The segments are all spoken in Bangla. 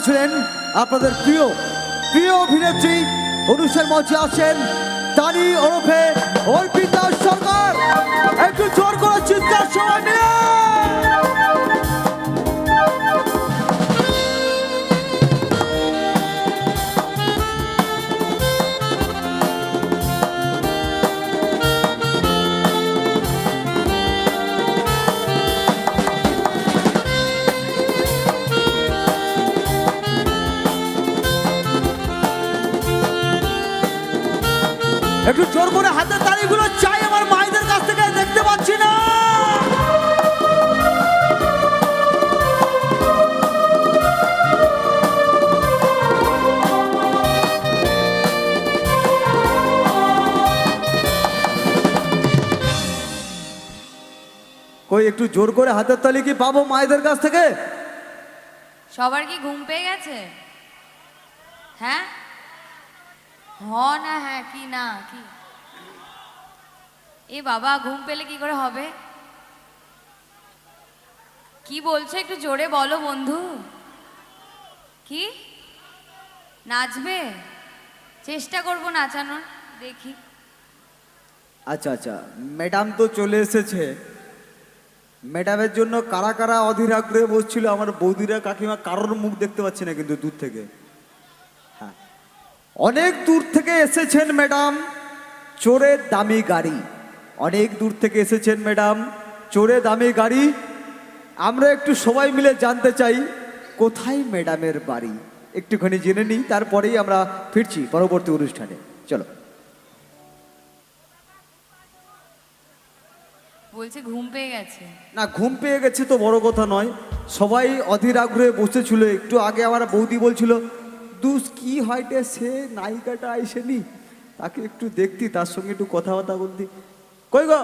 করছিলেন আপনাদের প্রিয় প্রিয় অভিনেত্রী অনুষ্ঠান মঞ্চে আছেন তারই ওরফে অর্পিতা একটু জোর করে হাতের তালিগুলো চাই, আমার মায়েদের কাছ থেকে দেখতে পাচ্ছি না। কই, একটু জোর করে হাতের তালি কি পাবো মায়েদের কাছ থেকে? সবার কি ঘুম পেয়ে গেছে? হ্যাঁ? হ না হ্যাঁ কি না, কি? এ বাবা, ঘুম পেলে কি করে হবে? কি বলছো? একটু জোরে বলো বন্ধু। কি? নাচবে? চেষ্টা করব নাচানোর, দেখি। আচ্ছা আচ্ছা ম্যাডাম তো চলে এসেছে। ম্যাডামের জন্য কারা কারা অধীর আগ্রহে বসছিল? আমার বৌদিরা, কাকিমা কারোর মুখ দেখতে পাচ্ছি না কিন্তু দূর থেকে। অনেক দূর থেকে এসেছেন ম্যাডাম চোরের দামি গাড়ি। অনেক দূর থেকে এসেছেন ম্যাডাম চোরে দামি গাড়ি। আমরা একটু সবাই মিলে জানতে চাই কোথায় ম্যাডামের বাড়ি? একটুখানি জেনে নিই তারপরেই আমরা ফিরছি পরবর্তী অনুষ্ঠানে। চলো। বলছে ঘুম পেয়ে গেছে। না ঘুম পেয়ে গেছে তো বড় কথা নয়। সবাই অধীর আগ্রহে বসেছিল। একটু আগে আমার বৌদি বলছিল দুস কি হয়টে সে নায়িকাটা আইসেনি তাকে একটু দেখতি, তার সঙ্গে একটু কথাবার্তা বলতি। কই গো?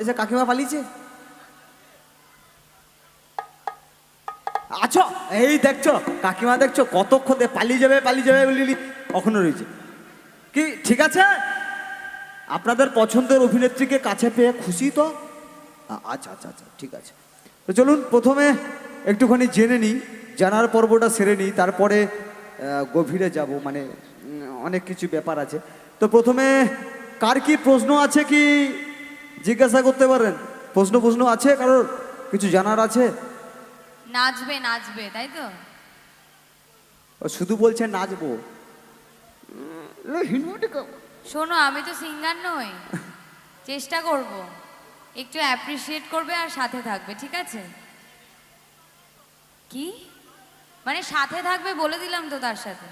এসে কাকিমা পালিয়েছে? আছো? এই দেখছ, কাকিমা দেখছ, কতক্ষণ পালিয়ে যাবে পালিয়ে যাবে বলিলি কখনো রয়েছে। কি, ঠিক আছে? আপনাদের পছন্দের অভিনেত্রীকে কাছে পেয়ে খুশি তো? আচ্ছা আচ্ছা আচ্ছা ঠিক আছে। তো চলুন, প্রথমে একটুখানি জেনে নিই, জানার পর্বটা সেরে নিই, তারপরে গভীরে যাব মানে অনেক কিছু ব্যাপার আছে। তো প্রথমে কার কি প্রশ্ন আছে কি জিজ্ঞাসা করতে পারেন? প্রশ্ন প্রশ্ন আছে কারোর? কিছু জানার আছে? নাচবে নাচবে তাই তো? ও শুধু বলছে নাচবো। শোনো আমি তো সিঙ্গার নই। চেষ্টা করব। একটু অ্যাপ্রিসিয়েট করবে আর সাথে থাকবে ঠিক আছে? কি? মানে সাথে থাকবে বলে দিলাম তো তার সাথে।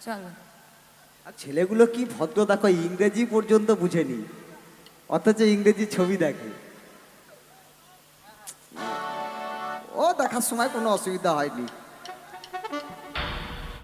চলো। আর ছেলেগুলো কি ভদ্র, দেখো, ইংরেজি পর্যন্ত বুঝেনি। অথচ ইংরেজি ছবি দেখে। ও, দেখার সময় কোনো অসুবিধা হয়নি।